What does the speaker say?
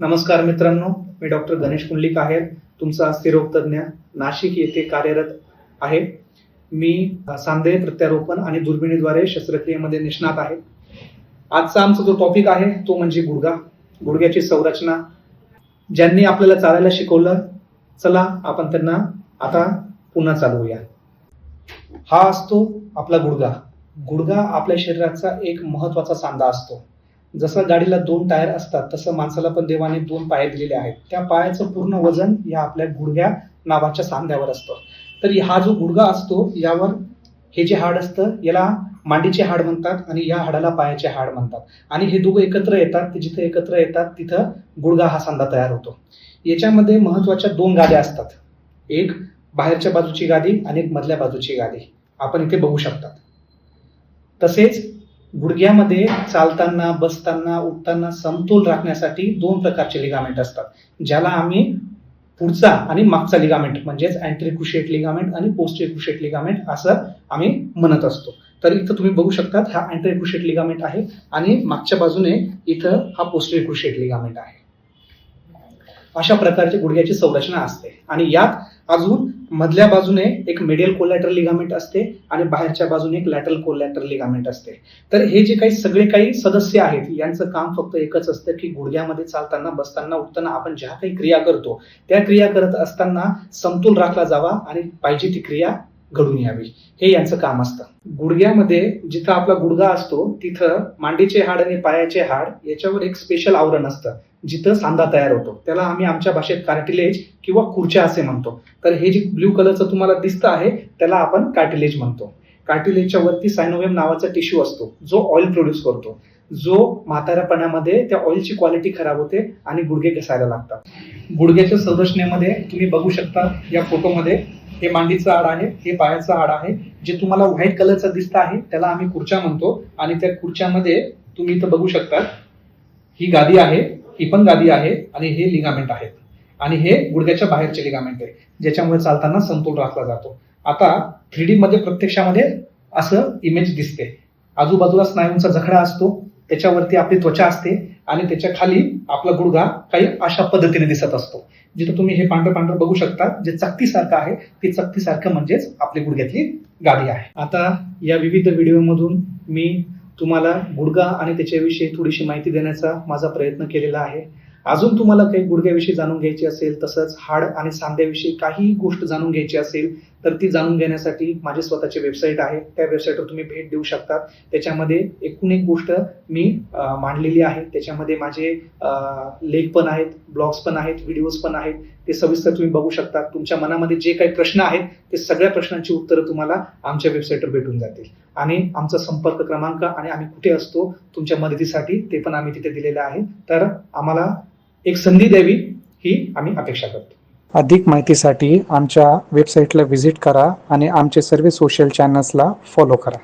नमस्कार मित्रांनो मी डॉक्टर गणेश कुंडलिक आहे. तुमचा स्थिरोग तज्ज्ञ नाशिक येथे कार्यरत आहे. मी सांधे प्रत्यारोपण आणि दुर्बिणीद्वारे शस्त्रक्रियेमध्ये निष्णात आहे. आजचा आमचा जो टॉपिक आहे तो म्हणजे गुडघा. गुडघ्याची संरचना. ज्यांनी आपल्याला चालायला शिकवलं चला आपण त्यांना आता पुन्हा चालवूया. हा असतो आपला गुडघा. गुडघा आपल्या शरीराचा एक महत्त्वाचा सांधा असतो. जसं गाडीला दोन टायर असतात तसं माणसाला पण देवाने दोन पाय दिलेले आहेत. त्या पायाचं पूर्ण वजन या आपल्या गुडघ्या नावाच्या सांध्यावर असतं. तर हा जो गुडघा असतो यावर हे जे हाड असतं याला मांडीचे हाड म्हणतात आणि या हाडाला पायाचे हाड म्हणतात. आणि हे दोघं एकत्र येतात ते जिथे एकत्र येतात तिथं गुडघा हा सांधा तयार होतो. याच्यामध्ये महत्त्वाच्या दोन गाद्या असतात. एक बाहेरच्या बाजूची गादी आणि एक मधल्या बाजूची गादी. आपण इथे बघू शकतात. तसेच गुडघ्यामध्ये चालताना बसताना उठताना समतोल राखण्यासाठी दोन प्रकारचे लिगामेंट असतात ज्याला आम्ही पुढचा आणि मागचा लिगामेंट म्हणजेच अँट्री लिगामेंट आणि पोस्टरी क्रुशेट लिगामेंट असं आम्ही म्हणत असतो. तर इथं तुम्ही बघू शकतात हा अँट्री लिगामेंट आहे आणि मागच्या बाजूने इथं हा पोस्टरी क्रुशेट लिगामेंट आहे. अशा प्रकारची गुडघ्याची संरचना असते. आणि यात अजून मधल्या बाजूने एक मिडियल कोलॅटरल लिगामेंट असते आणि बाहेरच्या बाजूने एक लॅटरल कोलॅटरल लिगामेंट असते. तर हे जे काही सगळे काही सदस्य आहेत यांचं काम फक्त एकच असतं की गुडघ्यामध्ये चालताना बसताना उठताना आपण ज्या काही क्रिया करतो त्या क्रिया करत असताना समतोल राखला जावा आणि पाहिजे ती क्रिया घडून यावी. हे यांचं काम असतं. गुडघ्यामध्ये जिथं आपला गुडघा असतो तिथं मांडीचे हाड आणि पायाचे हाड याच्यावर एक स्पेशल आवरण असतं. जिथं सांधा तयार होतो. त्याला आम्ही आमच्या भाषेत कार्टिलेज किंवा खुर्च्या असे म्हणतो. तर हे जे ब्ल्यू कलरचं तुम्हाला दिसतं आहे त्याला आपण कार्टिलेज म्हणतो. कार्टिलेजच्या वरती सायनोवेम नावाचा टिश्यू असतो. जो ऑइल प्रोड्यूस करतो. जो म्हाताऱ्यापणामध्ये त्या ऑइलची क्वालिटी खराब होते आणि गुडघे घसायला लागतात. गुडघ्याच्या संरचनेमध्ये तुम्ही बघू शकता या फोटोमध्ये हे मांडीचं हाड आहे हे पायाचं हाड आहे जे तुम्हाला व्हाईट कलरचं दिसत आहे त्याला आम्ही खुर्च्या म्हणतो. आणि त्या खुर्च्यामध्ये तुम्ही इथं बघू शकता ही गादी आहे ही पण गादी आहे आणि हे लिगामेंट आहेत. आणि हे गुडघ्याच्या बाहेरचे लिगामेंट आहे ज्याच्यामुळे चालताना समतोल राखला जातो. आता थ्री डी मध्ये प्रत्यक्षामध्ये असं इमेज दिसते. आजूबाजूला स्नायूंचा जखडा असतो त्याच्यावरती आपली त्वचा असते आणि त्याच्याखाली आपला गुडघा काही अशा पद्धतीने दिसत असतो. जिथं तुम्ही हे पांढरं पांढरं बघू शकता जे चकतीसारखं आहे ते चकतीसारखं म्हणजेच आपली गुडघ्यातली गादी आहे. आता या विविध व्हिडिओमधून मी तुम्हाला गुडघा आणि त्याच्याविषयी थोडीशी माहिती देण्याचा माझा प्रयत्न केलेला आहे. अजून तुम्हाला काही गुडघ्याविषयी जाणून घ्यायची असेल तसंच हाड आणि सांध्याविषयी काही गोष्ट जाणून घ्यायची असेल तर ती जाणून घेण्यासाठी माझी स्वतःची वेबसाईट आहे. त्या वेबसाईटवर तुम्ही भेट देऊ शकता त्याच्यामध्ये एकूण एक गोष्ट मी मांडलेली आहे. त्याच्यामध्ये माझे लेख पण आहेत ब्लॉग्स पण आहेत व्हिडिओज पण आहेत. ते सविस्तर तुम्ही बघू शकता तुमच्या मनामध्ये जे काही प्रश्न आहेत ते सगळ्या प्रश्नांची उत्तरं तुम्हाला आमच्या वेबसाईटवर भेटून जातील. आणि आमचा संपर्क क्रमांक आणि आम्ही कुठे असतो तुमच्या मदतीसाठी ते पण आम्ही तिथे दिलेलं आहे. तर आम्हाला एक संधी द्यावी ही आम्ही अपेक्षा करतो. अधिक माहितीसाठी आमच्या वेबसाईटला व्हिजिट करा आणि आमचे सर्व सोशल चॅनल्सला फॉलो करा.